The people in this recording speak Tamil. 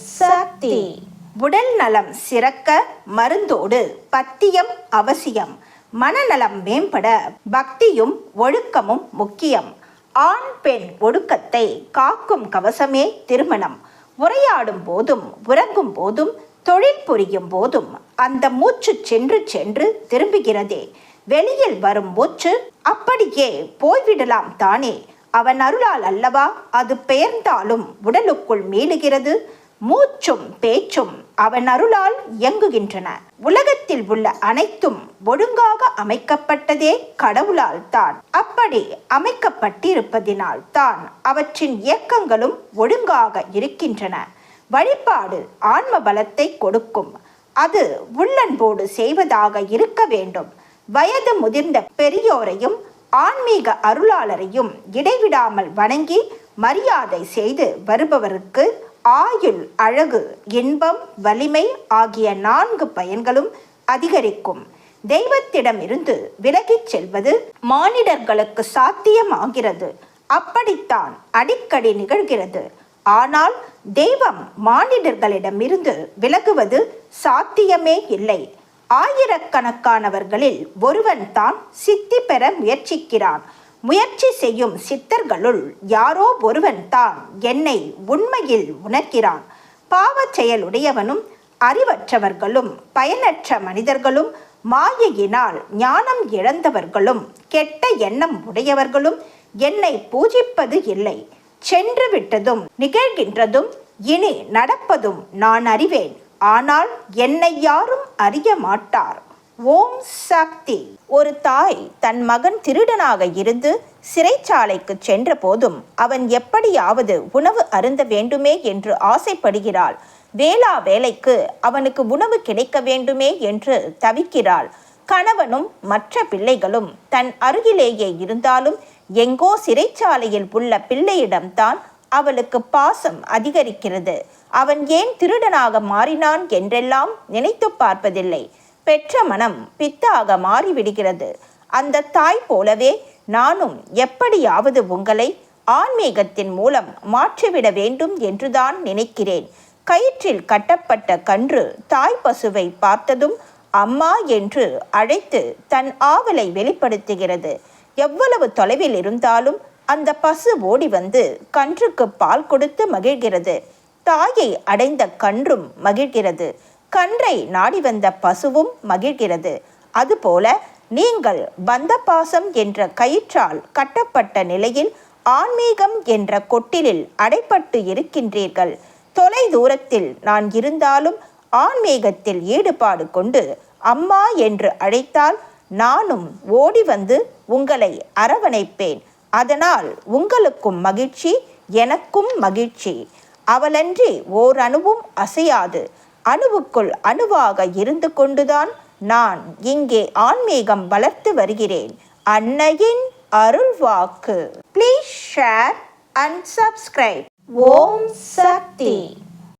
சக்தி. உடல் நலம் சிறக்க மருந்தோடு பத்தியம் அவசியம். மனநலம் மேம்பட பக்தியும் ஒழுக்கமும் முக்கியம். ஆண் பெண் ஒடுக்கத்தை காக்கும் கவசமே திருமணம். உரையாடும் போதும் உறங்கும் போதும் தொழில் புரியும் போதும் அந்த மூச்சு சென்று சென்று திரும்புகிறதே. வெளியில் வரும் மூச்சு அப்படியே போய்விடலாம் தானே. அவன் அருளால் அல்லவா அது பெயர்ந்தாலும் உடலுக்குள் மீளுகிறது. மூச்சும் பேச்சும் அவன் அருளால் இயங்குகின்றன. உலகத்தில் உள்ள அனைத்தும் ஒழுங்காக அமைக்கப்பட்டதே கடவுளால் தான். அப்படி அமைக்கப்பட்டிருப்பதினால் தான் அவற்றின் இயக்கங்களும் ஒழுங்காக இருக்கின்றன. வழிபாடு ஆன்ம பலத்தை கொடுக்கும். அது உள்ளன்போடு செய்வதாக இருக்க வேண்டும். வயது முதிர்ந்த பெரியோரையும் ஆன்மீக அருளாளரையும் இடைவிடாமல் வணங்கி மரியாதை செய்து வருபவருக்கு ஆயுள் அழகு இன்பம் வலிமை ஆகிய நான்கு பயன்களும் அதிகரிக்கும். தெய்வத்திடமிருந்து விலகிச் செல்வது மானிடர்களுக்கு சாத்தியமாகிறது. அப்படித்தான் அடிக்கடி நிகழ்கிறது. ஆனால் தெய்வம் மானிடர்களிடமிருந்து விலகுவது சாத்தியமே இல்லை. ஆயிரக்கணக்கானவர்களில் ஒருவன் தான் சித்தி பெற முயற்சிக்கிறான். முயற்சி செய்யும் சித்தர்களுள் யாரோ ஒருவன் தான் என்னை உண்மையில் உணர்கிறான். பாவச் செயலுடையவனும் அறிவற்றவர்களும் பயனற்ற மனிதர்களும் மாயையினால் ஞானம் இழந்தவர்களும் கெட்ட எண்ணம் உடையவர்களும் என்னை பூஜிப்பது இல்லை. சென்று விட்டதும் நிகழ்கின்றதும் இனி நடப்பதும் நான் அறிவேன். ஆனால் என்னை யாரும் அறிய மாட்டார். ஓம் சக்தி. ஒரு தாய் தன் மகன் திருடனாக இருந்து சிறைச்சாலைக்கு சென்ற போதும் அவன் எப்படியாவது உணவு அருந்த வேண்டுமே என்று ஆசைப்படுகிறாள். வேளா வேலைக்கு அவனுக்கு உணவு கிடைக்க வேண்டுமே என்று தவிக்கிறாள். கணவனும் மற்ற பிள்ளைகளும் தன் அருகிலேயே இருந்தாலும் எங்கோ சிறைச்சாலையில் உள்ள பிள்ளையிடம்தான் அவளுக்கு பாசம் அதிகரிக்கிறது. அவன் ஏன் திருடனாக மாறினான் என்றெல்லாம் நினைத்து பார்ப்பதில்லை. பெற்ற மனம் பித்தாக மாறிவிடுகிறது. அந்த தாய் போலவே நானும் எப்படியாவது உங்களை ஆன்மீகத்தின் மூலம் மாற்றிவிட வேண்டும் என்றுதான் நினைக்கிறேன். கயிற்றில் கட்டப்பட்ட கன்று தாய் பசுவை பார்த்ததும் அம்மா என்று அழைத்து தன் ஆவலை வெளிப்படுத்துகிறது. எவ்வளவு தொலைவில் இருந்தாலும் அந்த பசு ஓடி வந்து கன்றுக்கு பால் கொடுத்து மகிழ்கிறது. தாயை அடைந்த கன்றும் மகிழ்கிறது. கன்றை நாடி வந்த பசுவும் மகிழ்கிறது. அதுபோல நீங்கள் பந்த பாசம் என்ற கயிற்றால் கட்டப்பட்ட நிலையில் ஆன்மீகம் என்ற கொட்டிலில் அடைப்பட்டு இருக்கின்றீர்கள். தொலை தூரத்தில் நான் இருந்தாலும் ஆன்மீகத்தில் ஈடுபாடு கொண்டு அம்மா என்று அழைத்தால் நானும் ஓடி வந்து உங்களை அரவணைப்பேன். அதனால் உங்களுக்கும் மகிழ்ச்சி எனக்கும் மகிழ்ச்சி. அவளன்றி ஓரணுவும் அசையாது. அணுவுக்குள் அணுவாக இருந்து கொண்டுதான் நான் இங்கே ஆன்மீகம் வளர்த்து வருகிறேன். அன்னையின் அருள் வாக்கு please share and subscribe Om Shakti.